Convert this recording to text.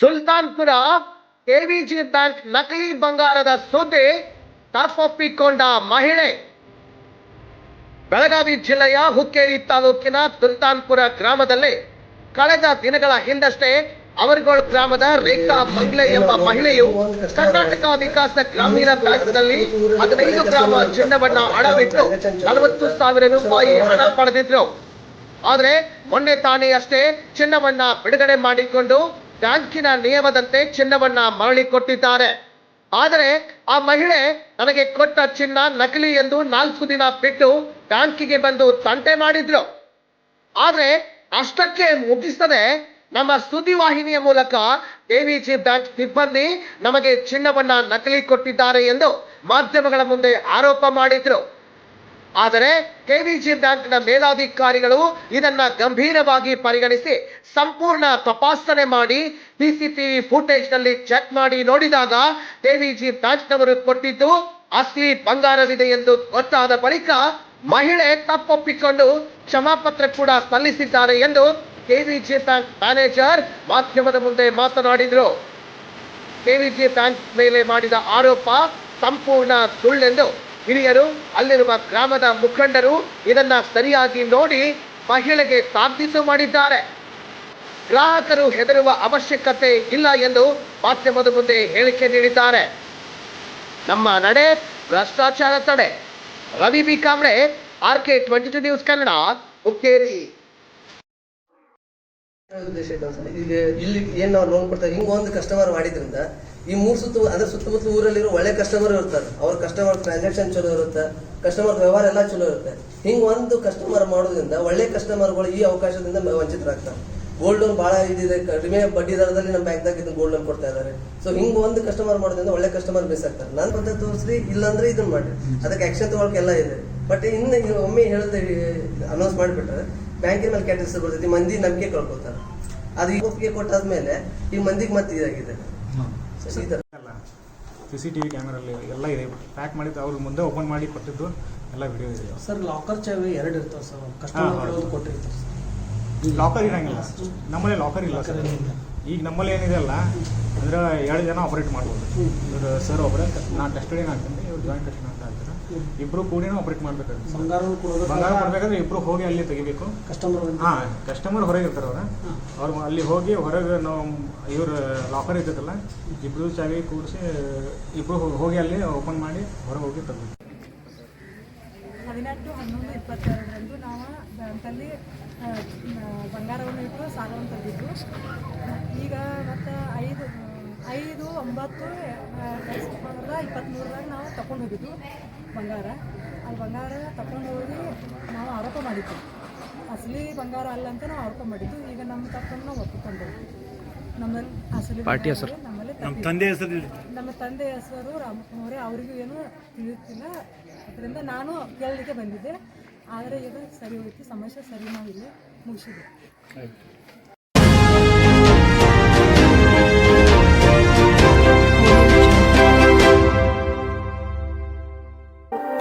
Sultanpur KVG bank ನಕಲಿ ಬಂಗಾರದ ಸುದ್ದಿ ತಪ್ಪೊಪ್ಪಿಕೊಂಡ ಮಹಿಳೆ. ಬೆಳಗಾವಿ ಜಿಲ್ಲೆಯ ಹುಕ್ಕೇರಿ ತಾಲೂಕಿನ ಸುಲ್ತಾನ್ಪುರ ಗ್ರಾಮದಲ್ಲಿ ಕಳೆದ ದಿನಗಳ ಹಿಂದಷ್ಟೇ ಅವರ್ಗೋಳ್ ಗ್ರಾಮದ ರೇಖಾ ಬಂಗ್ಲೆ ಎಂಬ ಮಹಿಳೆಯು ಕರ್ನಾಟಕ ವಿಕಾಸ ಗ್ರಾಮೀಣ ಬ್ಯಾಂಕ್ನಲ್ಲಿ ಹದಿನೈದು ಗ್ರಾಮ ಚಿನ್ನವನ್ನ ಅಡವಿಟ್ಟು ನಲವತ್ತು ಸಾವಿರ ರೂಪಾಯಿ ಹಣ ಪಡೆದಿದ್ರು. ಆದ್ರೆ ಮೊನ್ನೆ ತಾನೇ ಅಷ್ಟೇ ಚಿನ್ನವನ್ನ ಬಿಡುಗಡೆ ಮಾಡಿಕೊಂಡು ಬ್ಯಾಂಕಿನ ನಿಯಮದಂತೆ ಚಿನ್ನವನ್ನ ಮರಳಿ ಕೊಟ್ಟಿದ್ದಾರೆ. ಆದರೆ ಆ ಮಹಿಳೆ ನನಗೆ ಕೊಟ್ಟ ಚಿನ್ನ ನಕಲಿ ಎಂದು ನಾಲ್ಕು ದಿನ ಬಿಟ್ಟು ಬ್ಯಾಂಕಿಗೆ ಬಂದು ತಂಟೆ ಮಾಡಿದ್ರು ಆದರೆ ಅಷ್ಟಕ್ಕೆ ಮುಗಿಸದೆ ನಮ್ಮ ಸುದ್ದಿವಾಹಿನಿಯ ಮೂಲಕ ಎವಿಜಿ ಬ್ಯಾಂಕ್ ಸಿಬ್ಬಂದಿ ನಮಗೆ ಚಿನ್ನವನ್ನ ನಕಲಿ ಕೊಟ್ಟಿದ್ದಾರೆ ಎಂದು ಮಾಧ್ಯಮಗಳ ಮುಂದೆ ಆರೋಪ ಮಾಡಿದ್ರು. ಆದರೆ ಕೆವಿಜಿ ಬ್ಯಾಂಕ್ನ ಮೇಲಾಧಿಕಾರಿಗಳು ಇದನ್ನ ಗಂಭೀರವಾಗಿ ಪರಿಗಣಿಸಿ ಸಂಪೂರ್ಣ ತಪಾಸಣೆ ಮಾಡಿ ಸಿಸಿಟಿವಿ ಫುಟೇಜ್ನಲ್ಲಿ ಚೆಕ್ ಮಾಡಿ ನೋಡಿದಾಗ ಕೆವಿಜಿ ಬ್ಯಾಂಕ್ನವರು ಕೊಟ್ಟಿದ್ದು ಅಸ್ತಿ ಬಂಗಾರವಿದೆ ಎಂದು ಗೊತ್ತಾದ ಬಳಿಕ ಮಹಿಳೆ ತಪ್ಪೊಪ್ಪಿಕೊಂಡು ಕ್ಷಮಾಪತ್ರ ಕೂಡ ಸಲ್ಲಿಸಿದ್ದಾರೆ ಎಂದು ಕೆವಿಜಿ ಬ್ಯಾಂಕ್ ಮ್ಯಾನೇಜರ್ ಮಾಧ್ಯಮದ ಮುಂದೆ ಮಾತನಾಡಿದರು. ಕೆವಿಜಿ ಬ್ಯಾಂಕ್ ಮೇಲೆ ಮಾಡಿದ ಆರೋಪ ಸಂಪೂರ್ಣ ಸುಳ್ಳೆಂದು ಹಿರಿಯರು, ಅಲ್ಲಿರುವ ಗ್ರಾಮದ ಮುಖಂಡರು ಇದನ್ನು ಸರಿಯಾಗಿ ನೋಡಿ ಮಹಿಳೆಗೆ ತಾಕೀತು ಮಾಡಿದ್ದಾರೆ. ಗ್ರಾಹಕರು ಹೆದರುವ ಅವಶ್ಯಕತೆ ಇಲ್ಲ ಎಂದು ಮಾಧ್ಯಮದ ಮುಂದೆ ಹೇಳಿಕೆ ನೀಡಿದ್ದಾರೆ. ನಮ್ಮ ನಡೆ, ಭ್ರಷ್ಟಾಚಾರ ತಡೆ. Ravi B. Kamble R K twenty two news Kannada, Hukkeri. ಇಲ್ಲಿ ಏನು ನಾವು ಲೋನ್ ಒಂದು ಕಸ್ಟಮರ್ ಮಾಡಿದ್ರಿಂದ ಈ ಮೂರು ಸುತ್ತ, ಅದ್ರ ಸುತ್ತಮುತ್ತಲ ಊರಲ್ಲಿರೋ ಒಳ್ಳೆ ಕಸ್ಟಮರ್ ಇರ್ತಾರೆ. ಅವ್ರ ಕಸ್ಟಮರ್ ಟ್ರಾನ್ಸಾಕ್ಷನ್ ಚಲೋ ಇರುತ್ತೆ. ಕಸ್ಟಮರ್ ವ್ಯವಹಾರ ಎಲ್ಲ ಚಲೋ ಇರುತ್ತೆ. ಹಿಂಗೆ ಒಂದು ಕಸ್ಟಮರ್ ಮಾಡೋದ್ರಿಂದ ಒಳ್ಳೆ ಕಸ್ಟಮರ್ಗಳು ಈ ಅವಕಾಶದಿಂದ ವಂಚಿತರಾಗ್ತಾರೆ. ಗೋಲ್ಡ್ ಲೋನ್ ಬಹಳ ಇದಿದೆ. ಕಡಿಮೆ ಬಡ್ಡಿ ದರದಲ್ಲಿ ನಮ್ಮ ಬ್ಯಾಂಕ್ದಾಗ ಇದನ್ನ ಗೋಲ್ಡ್ ಲೋನ್ ಕೊಡ್ತಾ ಇದ್ದಾರೆ ಸೊ ಹಿಂಗೆ ಒಂದು ಕಸ್ಟಮರ್ ಮಾಡೋದ್ರಿಂದ ಒಳ್ಳೆ ಕಸ್ಟಮರ್ ಬೇಸ್ ಆಗ್ತಾರೆ. ನನ್ನ ಪದ್ಧತಿ ತೋರಿಸಿ ಇಲ್ಲಾಂದ್ರೆ ಇದನ್ನ ಮಾಡಿ ಅದಕ್ಕೆ ಆಕ್ಷನ್ ತಗೊಳಕ್ಕೆ ಎಲ್ಲ ಇದೆ. ಬಟ್ ಇನ್ನು ಒಮ್ಮೆ ಹೇಳಿದ್ರೆ ಅನೌನ್ಸ್ ಮಾಡಿಬಿಟ್ರೆ ಬ್ಯಾಂಕಿನ ಮೇಲೆ ಕೆಟ್ಟ ಹೆಸರು ಬರ್ತೈತಿ ಮಂದಿ ನಂಬಿಕೆ ಕಳ್ಕೊತಾರೆ. ಅದು ಈ ಕೊಟ್ಟಾದ್ಮೇಲೆ ಈ ಮಂದಿಗೆ ಮತ್ತೆ ಇದಾಗಿದೆ. ಸಿ ಸಿ ಟಿ ವಿ ಕ್ಯಾಮ್ರಲ್ಲಿ ಎಲ್ಲ ಇದೆ. ಪ್ಯಾಕ್ ಮಾಡಿದ್ದು ಅವ್ರ ಮುಂದೆ ಓಪನ್ ಮಾಡಿ ಕೊಟ್ಟಿದ್ದು ಎಲ್ಲ ವಿಡಿಯೋ ಇದೆ. ಸರ್ ಲಾಕರ್ ಚಾವಿ ಎರಡು ಇರ್ತಾವೆ ಸರ್. ಕಸ್ಟಮರ್ ಕೊಟ್ಟಿರ್ತಾರೆ ಸರ್. ಲಾಕರ್ ಇರಂಗಿಲ್ಲ. ನಮ್ಮಲ್ಲಿ ಲಾಕರ್ ಇಲ್ಲ ಸರ್. ಈಗ ನಮ್ಮಲ್ಲಿ ಏನಿದೆ ಅಲ್ಲ ಅಂದ್ರೆ ಎರಡು ಜನ ಆಪರೇಟ್ ಮಾಡ್ಬೋದು. ಇವರು ಸರ್ ಒಬ್ಬರೇ ನಾನು ಟೆಸ್ಟಡಿನ ಆಗ್ತೀನಿ ಇವ್ರು ಜಾಯಿಂಟ್ ಟೆಸ್ಟ್ ಅಂತ ಆಗ್ತಾರೆ ಇಬ್ರು ಕೂಡ ಆಪರೇಟ್ ಮಾಡ್ಬೇಕಾಗುತ್ತೆ. ಬಂಗಾರ ಬಂಗಾರ ಮಾಡ್ಬೇಕಂದ್ರೆ ಇಬ್ರು ಹೋಗಿ ಅಲ್ಲಿ ತೆಗಿಬೇಕು. ಕಸ್ಟಮರ್ ಹಾ ಕಸ್ಟಮರ್ ಹೊರಗೆ ಇರ್ತಾರೆ ಅವ್ರ. ಅವ್ರ ಅಲ್ಲಿ ಹೋಗಿ ಹೊರಗೆ ನಾವು ಇವ್ರ ಲಾಕರ್ ಇರ್ತೈತಲ್ಲ ಇಬ್ರು ಚಾವಿ ಕೂಡಿಸಿ ಇಬ್ರು ಹೋಗಿ ಅಲ್ಲಿ ಓಪನ್ ಮಾಡಿ ಹೊರಗೆ ಹೋಗಿ ತಗೋಬೇಕು ಹದಿನೆಂಟು ಹನ್ನೊಂದು ಇಪ್ಪತ್ತೆರಡರಂದು ನಾವು ಬ್ಯಾಂಕಲ್ಲಿ ಬಂಗಾರವನ್ನು ಇಟ್ಟು ಸಾಲವನ್ನು ತೆಗೆದಿದ್ದು ಈಗ ಮತ್ತು ಐದು ಐದು ಒಂಬತ್ತು ಎರಡು ಸಾವಿರದ ಇಪ್ಪತ್ತ್ಮೂರರಾಗ ನಾವು ತಗೊಂಡು ಹೋಗಿದ್ದು ಬಂಗಾರ. ಅಲ್ಲಿ ಬಂಗಾರ ತಗೊಂಡು ಹೋಗಿ ನಾವು ಆರೋಪ ಮಾಡಿದ್ದು ಅಸಲಿ ಬಂಗಾರ ಅಲ್ಲ ಅಂತ ನಾವು ಆರೋಪ ಮಾಡಿದ್ದು. ಈಗ ನಮ್ಮ ತಪ್ಪನ್ನು ನಾವು ಒಪ್ಪಿಕೊಂಡು ನಮ್ಮಲ್ಲಿ ಅಸಲಿ ಪಾರ್ಟಿ ಹೆಸರು? ನಮ್ಮಲ್ಲಿ ನಮ್ಮ ತಂದೆ ಹೆಸರು ನಮ್ಮ ತಂದೆ ಹೆಸರು ರಾಮಕುಮಾರಿ ಅವರಿಗೂ ಏನು ತಿಳಿಯುತ್ತಿಲ್ಲ. ಅದರಿಂದ ನಾನು ಕೇಳಲಿಕ್ಕೆ ಬಂದಿದ್ದೆ. ಆದರೆ ಈಗ ಸರಿ ಹೋಯ್ತು. ಸಮಸ್ಯೆ ಸರಿ ನಾವು ಮುಗಿಸಿದೆ